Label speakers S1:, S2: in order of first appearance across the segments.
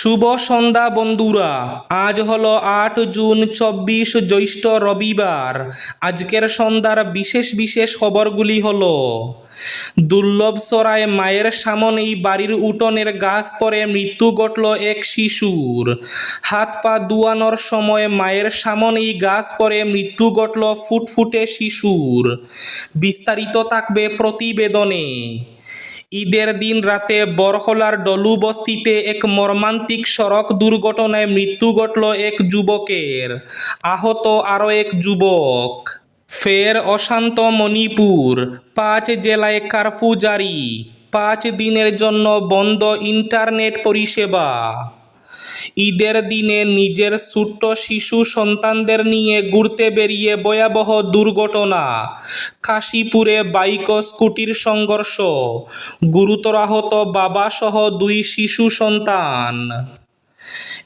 S1: শুভ সন্ধ্যা বন্ধুরা। আজ হলো আট জুন চব্বিশ জ্যৈষ্ঠ রবিবার। আজকের সন্ধ্যার বিশেষ বিশেষ খবরগুলি হলো, দুর্লভ সরায় মায়ের সামনেই বাড়ির উঠোনের গাছ পরে মৃত্যু ঘটল এক শিশুর। হাত পা দুয়ানোর সময় মায়ের সামনেই গাছ পরে মৃত্যু ঘটল ফুটফুটে শিশুর। বিস্তারিত থাকবে প্রতিবেদনে। ঈদের দিন রাতে বরহলার ডলু বস্তিতে এক মর্মান্তিক সড়ক দুর্ঘটনায় মৃত্যু ঘটল এক যুবকের। আহত আরও এক যুবক। ফের অশান্ত মণিপুর, পাঁচ জেলায় কারফু জারি, পাঁচ দিনের জন্য বন্ধ ইন্টারনেট পরিষেবা। ঈদের দিনে নিজের ছোট্ট শিশু সন্তানদের নিয়ে ঘুরতে বেরিয়ে ভয়াবহ দুর্ঘটনা। কাশীপুরে বাইক ও স্কুটির সংঘর্ষ। গুরুতর আহত বাবাসহ দুই শিশু সন্তান।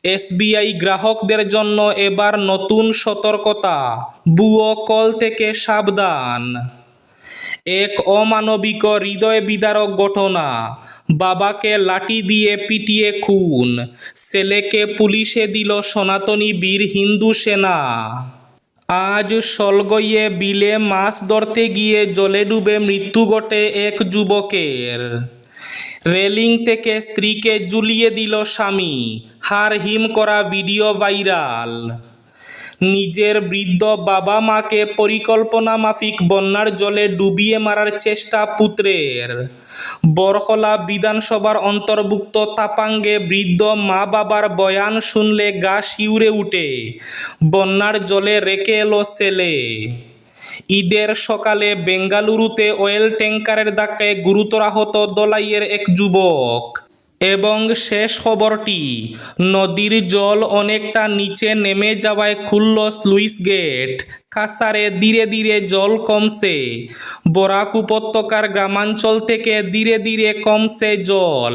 S1: এসবিআই গ্রাহকদের জন্য এবার নতুন সতর্কতা। বুয়ো কল থেকে সাবধান। এক অমানবিক হৃদয় বিদারক ঘটনা। বাবাকে লাঠি দিয়ে পিটিয়ে খুন। ছেলেকে পুলিশে দিল সনাতনী বীর হিন্দু সেনা। আজ সলগইয়ে বিলে মাছ ধরতে গিয়ে জলে ডুবে মৃত্যু ঘটে এক যুবকের। রেলিং থেকে স্ত্রীকে জুলিয়ে দিল স্বামী। হার হিম করা ভিডিও ভাইরাল। নিজের বৃদ্ধ বাবা মাকে পরিকল্পনা মাফিক বন্যার জলে ডুবিয়ে মারার চেষ্টা পুত্রের। বরহলা বিধানসভার অন্তর্ভুক্ত তাপাঙ্গে বৃদ্ধ মা বাবার বয়ান শুনলে গা শিউরে উঠে, বন্যার জলে রেখে এলো ছেলে। ঈদের সকালে বেঙ্গালুরুতে অয়েল ট্যাঙ্কারের ধাক্কায় গুরুতর আহত দলাইয়ের এক যুবক। এবং শেষ খবরটি, নদীর জল অনেকটা নিচে নেমে যাওয়ায় খুলল স্লুইস গেট। কাসারে ধীরে ধীরে জল কমছে। বরাক উপত্যকার গ্রামাঞ্চল থেকে ধীরে ধীরে কমছে জল।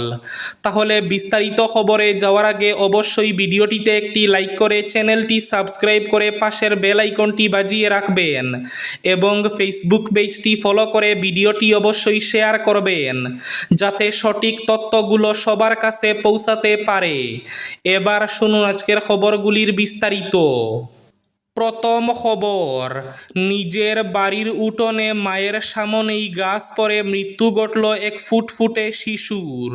S1: তাহলে বিস্তারিত খবরে যাওয়ার আগে অবশ্যই ভিডিওটিতে একটি লাইক করে চ্যানেলটি সাবস্ক্রাইব করে পাশের বেল আইকনটি বাজিয়ে রাখবেন এবং ফেসবুক পেজটি ফলো করে ভিডিওটি অবশ্যই শেয়ার করবেন, যাতে সঠিক তথ্যগুলো সবার কাছে পৌঁছাতে পারে। এবার শুনুন আজকের খবরগুলির বিস্তারিত। প্রথম খবর, নিজের বাড়ির উঠোনে মায়ের সামনেই গাছ পরে মৃত্যু ঘটল এক ফুটফুটে শিশুর।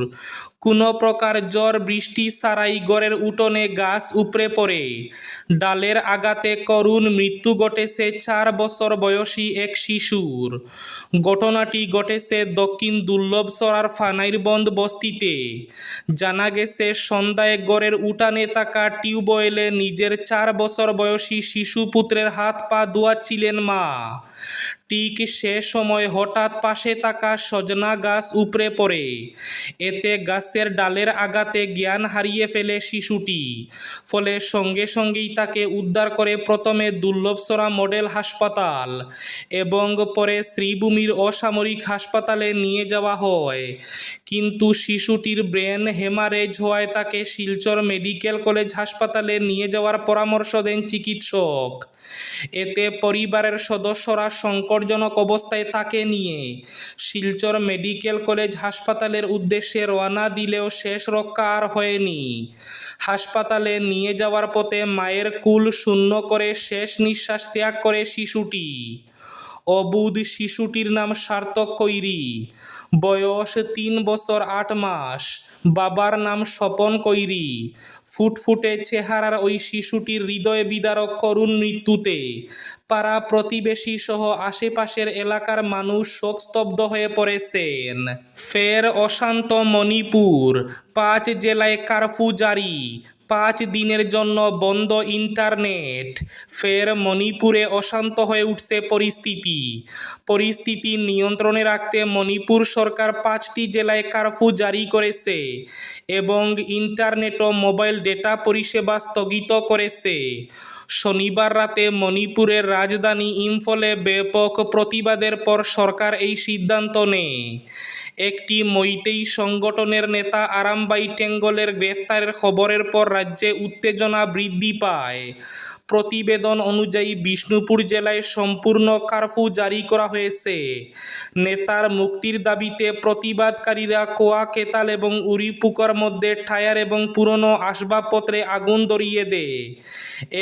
S1: কোনো প্রকার জ্বর, বৃষ্টি ছাড়াই গড়ের উঠোনে গাছ উপড়ে পড়ে। ডালের আঘাতে করুণ মৃত্যু ঘটেছে চার বছর বয়সী এক শিশুর। ঘটনাটি ঘটেছে দক্ষিণ দুর্লভ দুর্লভসরার ফানাইরবন্দ বস্তিতে। জানা গেছে, সন্ধ্যায় গড়ের উঠানে থাকা টিউবওয়েলে নিজের চার বছর বয়সী শিশু পুত্রের হাত পা ধোয়াচ্ছিলেন মা। ঠিক সে সময় হঠাৎ পাশে থাকা সজনা গাছ উপড়ে পড়ে? এতে গাছের ডালের আঘাতে জ্ঞান হারিয়ে ফেলে শিশুটি। ফলে সঙ্গে সঙ্গেই তাকে উদ্ধার করে প্রথমে দুর্লভসরা মডেল হাসপাতাল এবং পরে শ্রীভূমির অসামরিক হাসপাতালে নিয়ে যাওয়া হয়। কিন্তু শিশুটির ব্রেন হেমারেজ হওয়ায় তাকে শিলচর মেডিকেল কলেজ হাসপাতালে নিয়ে যাওয়ার পরামর্শ দেন চিকিৎসক। এতে পরিবারের সদস্যরা সংকটজনক অবস্থায় তাকে নিয়ে। শিলচর মেডিকেল কলেজ হাসপাতালের উদ্দেশ্যে রওনা দিলেও শেষ রক্ষা আর হয়নি। হাসপাতালে নিয়ে যাওয়ার পথে মায়ের কুল শূন্য করে শেষ নিঃশ্বাস ত্যাগ করে শিশুটি। অবুধ শিশুটির নাম সার্থক কৈরি। বয়স তিন বছর আট মাস। বাবার নাম স্বপন কৈরি। ফুটফুটে চেহারার ওই শিশুটির হৃদয় বিদারক করুণ মৃত্যুতে। পাড়া প্রতিবেশী সহ আশেপাশের এলাকার মানুষ শোকস্তব্ধ হয়ে পড়েছেন। ফের অশান্ত মণিপুর, পাঁচ জেলায় কারফু জারি। পাঁচ দিনের জন্য বন্ধ ইন্টারনেট। ফের মণিপুরে অশান্ত হয়ে উঠছে পরিস্থিতি। পরিস্থিতি নিয়ন্ত্রণে রাখতে মণিপুর সরকার পাঁচটি জেলায় কারফিউ জারি করেছে এবং ইন্টারনেট ও মোবাইল ডেটা পরিষেবা স্থগিত করেছে। শনিবার রাতে মণিপুরের রাজধানী ইম্ফলে ব্যাপক প্রতিবাদের পর সরকার এই সিদ্ধান্ত নেয়। একটি মৈতেই সংগঠনের নেতা আরামবাই টেঙ্গলের গ্রেফতারের খবরের পর রাজ্যে উত্তেজনা বৃদ্ধি পায়। প্রতিবেদন অনুযায়ী বিষ্ণুপুর জেলায় সম্পূর্ণ কারফিউ জারি করা হয়েছে। নেতার মুক্তির দাবিতে প্রতিবাদকারীরা কোয়া কেতাল এবং উরিপুকার মধ্যে টায়ার এবং পুরনো আসবাবপত্রে আগুন ধরিয়ে দেয়।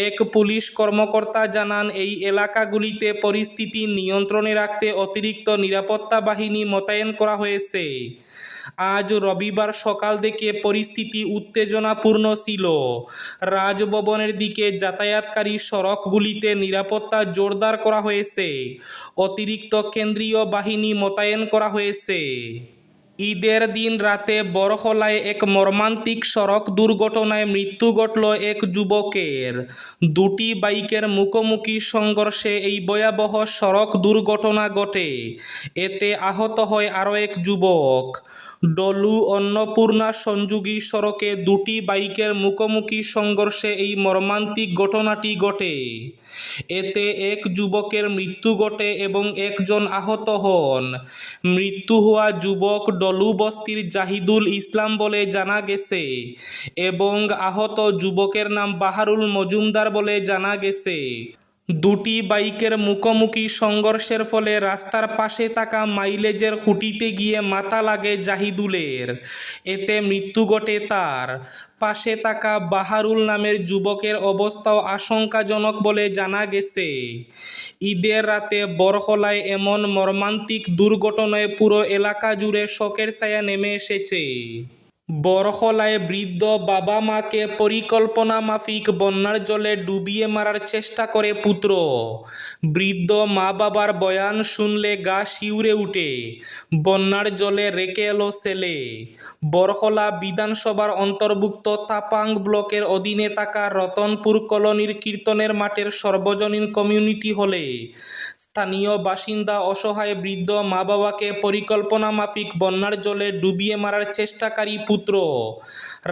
S1: এক পুলিশ কর্মকর্তা জানান, এই এলাকাগুলিতে পরিস্থিতি নিয়ন্ত্রণে রাখতে অতিরিক্ত নিরাপত্তা বাহিনী মোতায়েন করা হয়েছে। আজ রবিবার সকাল থেকে পরিস্থিতি উত্তেজনাপূর্ণ ছিল। রাজভবনের দিকে যাতায়াতকারী সড়কগুলিতে নিরাপত্তা জোরদার করা হয়েছে। অতিরিক্ত কেন্দ্রীয় বাহিনী মোতায়েন করা হয়েছে। ঈদের দিন রাতে বরহলায় এক মর্মান্তিক সড়ক দুর্ঘটনায় মৃত্যু ঘটল এক যুবকের। দুটি বাইকের মুখোমুখি সংঘর্ষে এই ভয়াবহ সড়ক দুর্ঘটনা ঘটে। এতে আহত হয় আরও এক যুবক। ডলু অন্নপূর্ণা সংযোগী সড়কে দুটি বাইকের মুখোমুখি সংঘর্ষে এই মর্মান্তিক ঘটনাটি ঘটে। এতে এক যুবকের মৃত্যু ঘটে এবং একজন আহত হন। মৃত্যু হওয়া যুবক ডলু বস্তির জাহিদুল ইসলাম বলে জানা গেছে এবং আহত যুবকের নাম বাহারুল মজুমদার বলে জানা গেছে। দুটি বাইকের মুখোমুখি সংঘর্ষের ফলে রাস্তার পাশে থাকা মাইলেজের খুঁটিতে গিয়ে মাথা লাগে জাহিদুলের। এতে মৃত্যু ঘটে তার। পাশে থাকা বাহারুল নামের যুবকের অবস্থাও আশঙ্কাজনক বলে জানা গেছে। ঈদের রাতে বরহলায় এমন মর্মান্তিক দুর্ঘটনায় পুরো এলাকা জুড়ে শোকের ছায়া নেমে এসেছে। বরহলায় বৃদ্ধ বাবা মাকে পরিকল্পনা মাফিক বন্যার জলে ডুবিয়ে মারার চেষ্টা করে পুত্র। বৃদ্ধ মা বাবার বয়ান শুনলে গা শিউরে উঠে, বন্যার জলে রেখে এলো ছেলে বরহলা বিধানসভার অন্তর্ভুক্ত তাপাং ব্লকের অধীনে থাকা রতনপুর কলোনির কীর্তনের মাঠের সর্বজনীন কমিউনিটি হলে, স্থানীয় বাসিন্দা অসহায় বৃদ্ধ মা বাবাকে পরিকল্পনা মাফিক বন্যার জলে ডুবিয়ে মারার চেষ্টাকারী পুত্র।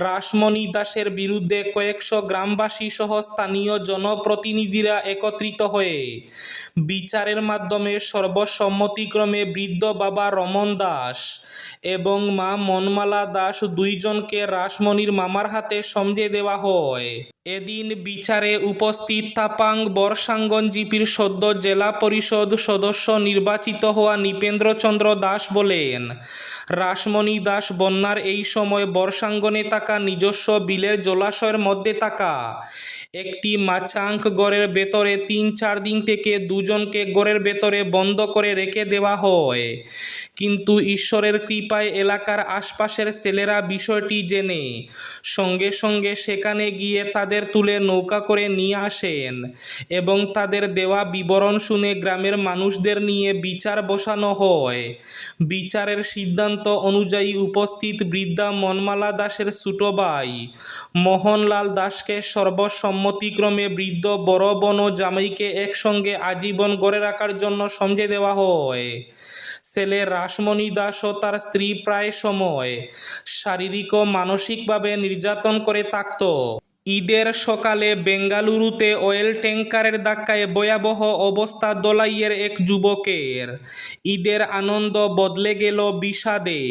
S1: রাসমণি দাসের বিরুদ্ধে কয়েকশো গ্রামবাসী সহ স্থানীয় জনপ্রতিনিধিরা একত্রিত হয়ে বিচারের মাধ্যমে সর্বসম্মতিক্রমে বৃদ্ধ বাবা রমন দাস এবং মা মনমালা দাস দুইজনকে রাসমণির মামার হাতে সমঝে দেওয়া হয়। এদিন বিচারে উপস্থিত তাপাং বর্ষাঙ্গন জিপির সদ্য জেলা পরিষদ সদস্য নির্বাচিত হওয়া নৃপেন্দ্রচন্দ্র দাস বলেন, রাসমণি দাস বন্যার এই সময় বর্ষাঙ্গনে থাকা নিজস্ব বিলের জলাশয়ের মধ্যে থাকা একটি মাচাঙ্ক গড়ের ভেতরে তিন চার দিন থেকে দুজনকে গড়ের ভেতরে বন্ধ করে রেখে দেওয়া হয়। কিন্তু ঈশ্বরের কৃপায় এলাকার আশপাশের ছেলেরা বিষয়টি জেনে সঙ্গে সঙ্গে সেখানে গিয়ে তাদের তুলে নৌকা করে নিয়ে আসেন এবং তাদের দেওয়া বিবরণ শুনে গ্রামের মানুষদের নিয়ে বিচার বসানো হয়। বিচারের সিদ্ধান্ত অনুযায়ী উপস্থিত বৃদ্ধা মনমালা দাসের ছোট ভাই মোহনলাল দাসকে সর্বসম্মতিক্রমে বৃদ্ধ বড় বন জামাইকে একসঙ্গে আজীবন গড়ে রাখার জন্য সমঝে দেওয়া হয়। ছেলে রাসমণি দাস ও তার স্ত্রী প্রায় সময় শারীরিক ও মানসিকভাবে নির্যাতন করে থাকত। ঈদের সকালে বেঙ্গালুরুতে অয়েল ট্যাঙ্কারের ধাক্কায় ভয়াবহ অবস্থা দোলাইয়ের এক যুবকের। ঈদের আনন্দ বদলে গেল বিষাদে।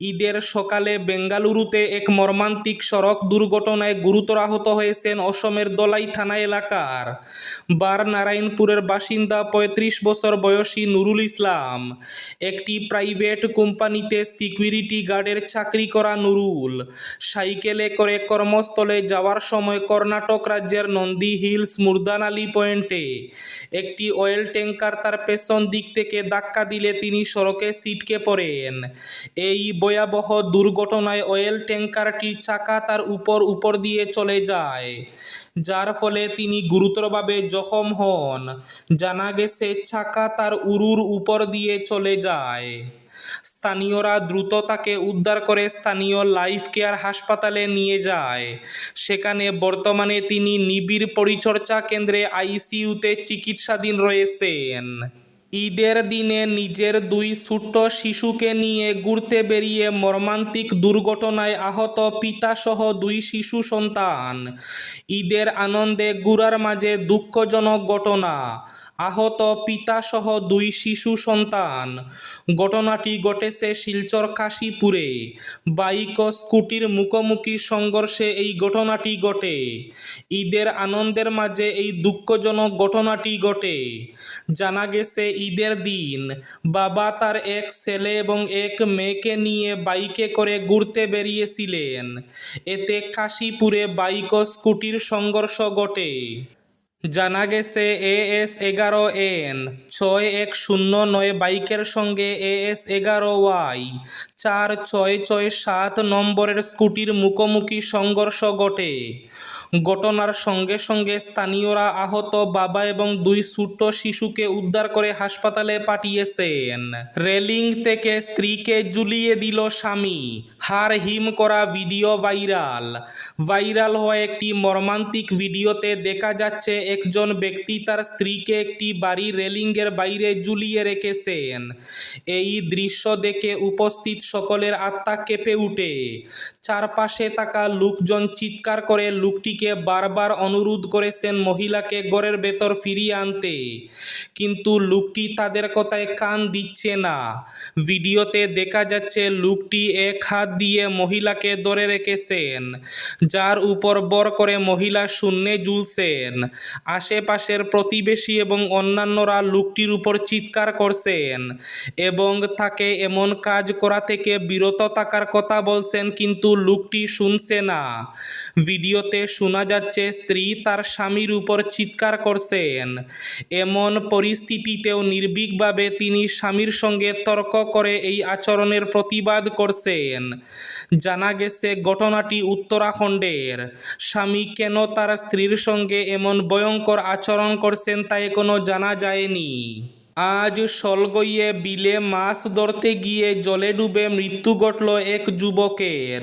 S1: ঈদের সকালে বেঙ্গালুরুতে এক মর্মান্তিক সড়ক দুর্ঘটনায় গুরুতর আহত হয়েছেন অসমের দোলাই থানা এলাকার। বারনারায়ণপুরের বাসিন্দা, পঁয়ত্রিশ বছর বয়সী নুরুল ইসলাম। একটি প্রাইভেট কোম্পানিতে সিকিউরিটি গার্ডের চাকরি করা নুরুল। সাইকেলে করে কর্মস্থলে যাওয়ার সময় কর্ণাটক রাজ্যের নন্দী হিলস মুর্দানালি পয়েন্টে। একটি অয়েল ট্যাঙ্কার তার পেছন দিক থেকে ধাক্কা দিলে তিনি সড়কে সিটকে পড়েন। এই ভয়াবহ দুর্ঘটনায় অয়েল ট্যাঙ্কারটির চাকা তার উপর উপর দিয়ে চলে যায়, যার ফলে তিনি গুরুতরভাবে জখম হন। জানা গেছে, চাকা তার উরুর উপর দিয়ে চলে যায়। স্থানীয়রা দ্রুত তাকে উদ্ধার করে স্থানীয় লাইফ কেয়ার হাসপাতালে নিয়ে যায়। সেখানে বর্তমানে তিনি নিবিড় পরিচর্যা কেন্দ্রে আইসিইউতে চিকিৎসাধীন রয়েছেন। ঈদের দিনে নিজের দুই ছোট্ট শিশুকে নিয়ে ঘুরতে বেরিয়ে মর্মান্তিক দুর্ঘটনায় আহত পিতাসহ দুই শিশু সন্তান। ঈদের আনন্দে ঘুরার মাঝে দুঃখজনক ঘটনা। আহত পিতাসহ দুই শিশু সন্তান। ঘটনাটি ঘটেছে শিলচর কাশীপুরে। বাইক ও স্কুটির মুখোমুখি সংঘর্ষে এই ঘটনাটি ঘটে। ঈদের আনন্দের মাঝে এই দুঃখজনক ঘটনাটি ঘটে। জানা গেছে ঈদের দিন বাবা তার এক ছেলে এবং এক মেয়েকে নিয়ে বাইকে করে ঘুরতে বেরিয়েছিলেন। এতে কাশীপুরে বাইক ও স্কুটির সংঘর্ষ ঘটে। জানা গেছে এ এস এগারো এন, ছয় এক শূন্য নয় বাইকের সঙ্গে এ এস এগারো ওয়াই। চার ছয় ছয় সাত নম্বরের স্কুটির মুখোমুখি সংঘর্ষ ঘটে। ঘটনার সঙ্গে সঙ্গে স্থানীয়রা আহত বাবা এবং দুই ছোট্ট শিশুকে উদ্ধার করে হাসপাতালে পাঠিয়েছেন। রেলিং থেকে স্ত্রীকে ঝুলিয়ে দিল স্বামী। হার হিম করা ভিডিও ভাইরাল। ভাইরাল হওয়া একটি মর্মান্তিক ভিডিওতে দেখা যাচ্ছে একজন ব্যক্তি তার স্ত্রীকে একটি বাড়ি রেলিংয়ের বাইরে ঝুলিয়ে রেখেছেন। এই দৃশ্য দেখে উপস্থিত সকলের আত্মা কেঁপে উঠে। চারপাশে থাকা লোকজন চিৎকার করে লোকটিকে বারবার অনুরোধ করেছেন মহিলাকে ঘরের ভেতর ফিরিয়ে আনতে। কিন্তু লোকটি তাদের কথায় কান দিচ্ছে না। ভিডিওতে দেখা যাচ্ছে লোকটি এক হাত দিয়ে মহিলাকে ধরে রেখেছেন, যার উপর বর করে মহিলা শূন্যে ঝুলছেন। আশেপাশের প্রতিবেশী এবং অন্যান্যরা লোকটির উপর চিৎকার করছেন এবং তাকে এমন কাজ করা থেকে বিরত থাকার কথা বলছেন, কিন্তু লোকটি শুনছে না। ভিডিওতে শোনা যাচ্ছে, স্ত্রী তার স্বামীর উপর চিৎকার করছেন। এমন পরিস্থিতিতেও নির্ভীকভাবে তিনি স্বামীর সঙ্গে তর্ক করে এই আচরণের প্রতিবাদ করছেন। জানা গেছে, ঘটনাটি উত্তরাখণ্ডের। স্বামী কেন তার স্ত্রীর সঙ্গে এমন ভয়ঙ্কর আচরণ করছেন তা এখনও জানা যায়নি। আজ সলগইয়ে বিলে মাছ ধরতে গিয়ে জলে ডুবে মৃত্যু ঘটল এক যুবকের।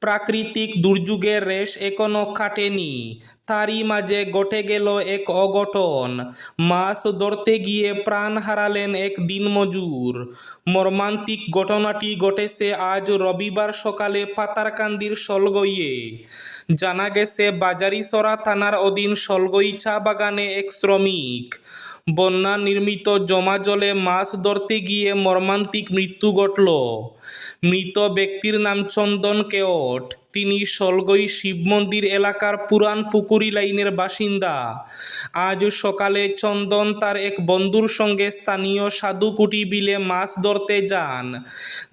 S1: প্রাকৃতিক দুর্যোগের রেশ এখনও কাটেনি। তারই মাঝে ঘটে গেল এক অঘটন। মাছ ধরতে গিয়ে প্রাণ হারালেন এক দিনমজুর। মর্মান্তিক ঘটনাটি ঘটেছে আজ রবিবার সকালে পাতারকান্দির সলগইয়ে জানা গেছে বাজারিসরা থানার অধীন সলগই চা বাগানে এক শ্রমিক। বন্যা নির্মিত জমা জলে মাছ ধরতে গিয়ে মর্মান্তিক মৃত্যু ঘটল। মৃত ব্যক্তির নাম চন্দন কেওট। তিনি সলগই শিব মন্দির এলাকার পুরান পুকুরি লাইনের বাসিন্দা। আজ সকালে চন্দন তার এক বন্ধুর সঙ্গে স্থানীয় সাধুকুটি বিলে মাছ ধরতে যান।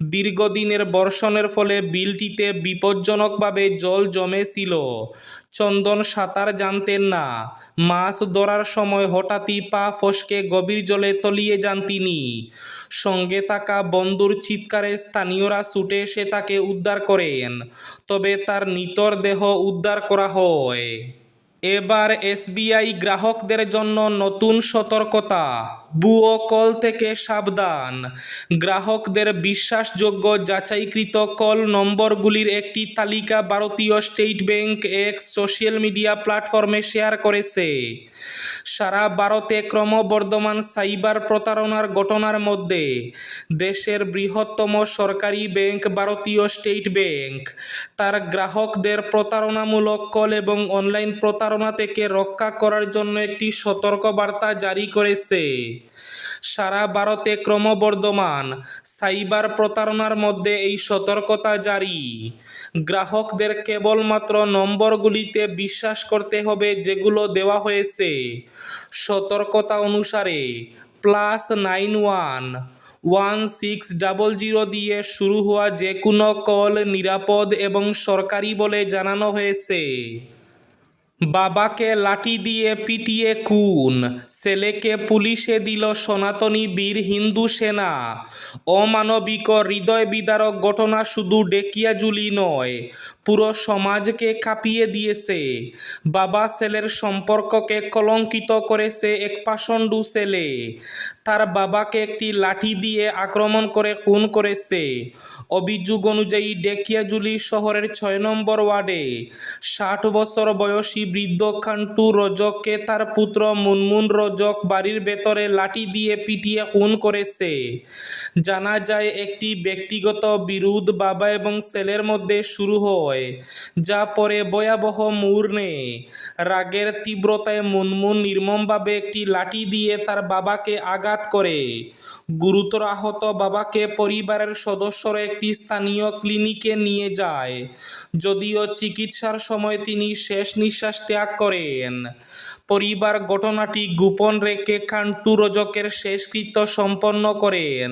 S1: দীর্ঘদিনের বর্ষণের ফলে বিলটিতে বিপজ্জনকভাবে জল জমেছিল। চন্দন সাঁতার জানতেন না। মাছ ধরার সময় হঠাৎই পা ফসকে গভীর জলে তলিয়ে যান তিনি। সঙ্গে থাকা বন্ধুর চিৎকারে স্থানীয়রা ছুটে এসে তাকে উদ্ধার করেন। তবে তার নিতর দেহ উদ্ধার করা হয়। এবার এসবিআই গ্রাহকদের জন্য নতুন সতর্কতা। বুয়ো কল থেকে সাবধান। গ্রাহকদের বিশ্বাসযোগ্য যাচাইকৃত কল নম্বরগুলির একটি তালিকা ভারতীয় স্টেট ব্যাংক এক সোশ্যাল মিডিয়া প্ল্যাটফর্মে শেয়ার করেছে। সারা ভারতে ক্রমবর্ধমান সাইবার প্রতারণার ঘটনার মধ্যে দেশের বৃহত্তম সরকারি ব্যাংক ভারতীয় স্টেট ব্যাংক। তার গ্রাহকদের প্রতারণামূলক কল এবং অনলাইন প্রতারণা থেকে রক্ষা করার জন্য একটি সতর্কবার্তা জারি করেছে। সারা ভারতে ক্রমবর্ধমান সাইবার প্রতারণার মধ্যে এই সতর্কতা জারি। গ্রাহকদের কেবলমাত্র নম্বরগুলিতে বিশ্বাস করতে হবে যেগুলো দেওয়া হয়েছে। সতর্কতা অনুসারে plus nine one one six double zero দিয়ে শুরু হওয়া যে কোনো কল নিরাপদ এবং সরকারি বলে জানানো হয়েছে। বাবাকে লাঠি দিয়ে পিটিয়ে খুন। ছেলেকে পুলিশে দিল সনাতনী বীর হিন্দু সেনা। অমানবিক হৃদয় বিদারক ঘটনা শুধু ডেকিয়াজুলি নয়, পুরো সমাজকে কাঁপিয়ে দিয়েছে। বাবা ছেলের সম্পর্ককে কলঙ্কিত করেছে এক পাষণ্ডু ছেলে। তার বাবাকে একটি লাঠি দিয়ে আক্রমণ করে খুন করেছে। অভিযোগ অনুযায়ী ডেকিয়াজুলি শহরের ছয় নম্বর ওয়ার্ডে ষাট বছর বয়সী বৃদ্ধ খান্টু রজককে তার পুত্র মুনমুন রজক বাড়ির ভেতরে লাঠি দিয়ে পিটিয়ে খুন করেছে জানা যায় একটি ব্যক্তিগত বিরোধ বাবা এবং ছেলের মধ্যে শুরু হয়, যা পরে ভয়াবহ নেয় রাগের তীব্রতায় মুনমুন নির্মমভাবে একটি লাঠি দিয়ে তার বাবাকে আঘাত করে গুরুতর আহত বাবাকে পরিবারের সদস্যরা একটি স্থানীয় ক্লিনিকে নিয়ে যায়। যদিও চিকিৎসার সময় তিনি শেষ নিঃশ্বাস ত্যাগ করেন। পরিবার ঘটনাটি গোপন রেখে খান্টু রজকের শেষকৃত্য সম্পন্ন করেন।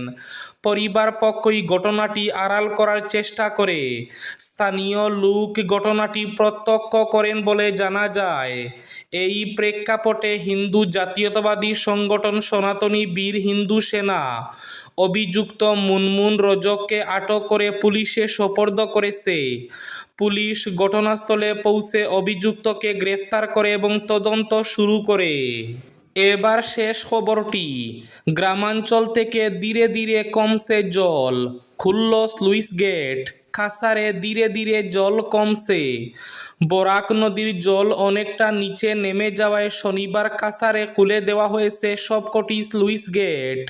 S1: পরিবার পক্ষই ঘটনাটি আড়াল করার চেষ্টা করে। স্থানীয় লোক ঘটনাটি প্রত্যক্ষ করেন বলে জানা যায়। এই প্রেক্ষাপটে হিন্দু জাতীয়তাবাদী সংগঠন সনাতনী বীর হিন্দু সেনা অভিযুক্ত মুনমুন রজককে আটক করে পুলিশে সোপর্দ করেছে। পুলিশ ঘটনাস্থলে পৌঁছে অভিযুক্তকে গ্রেফতার করে এবং তদন্ত শুরু করে। এবার শেষ খবরটি গ্রামাঞ্চল থেকে ধীরে ধীরে কমছে জল। খুলল স্লুইস গেট। খাসারে ধীরে ধীরে জল কমছে। বরাক নদীর জল অনেকটা নিচে নেমে যাওয়ায় শনিবার কাসারে খুলে দেওয়া হয়েছে সবকটি স্লুইস গেট।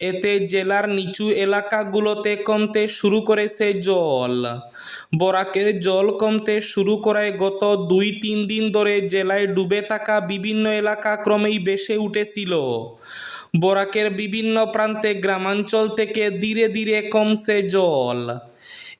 S1: এতে জেলার নিচু এলাকাগুলোতে কমতে শুরু করেছে জল। বরাকের জল কমতে শুরু করায় গত দুই তিন দিন ধরে জেলায় ডুবে থাকা বিভিন্ন এলাকা ক্রমেই বেসে উঠেছিল। বরাকের বিভিন্ন প্রান্তে গ্রামাঞ্চল থেকে ধীরে ধীরে কমছে জল।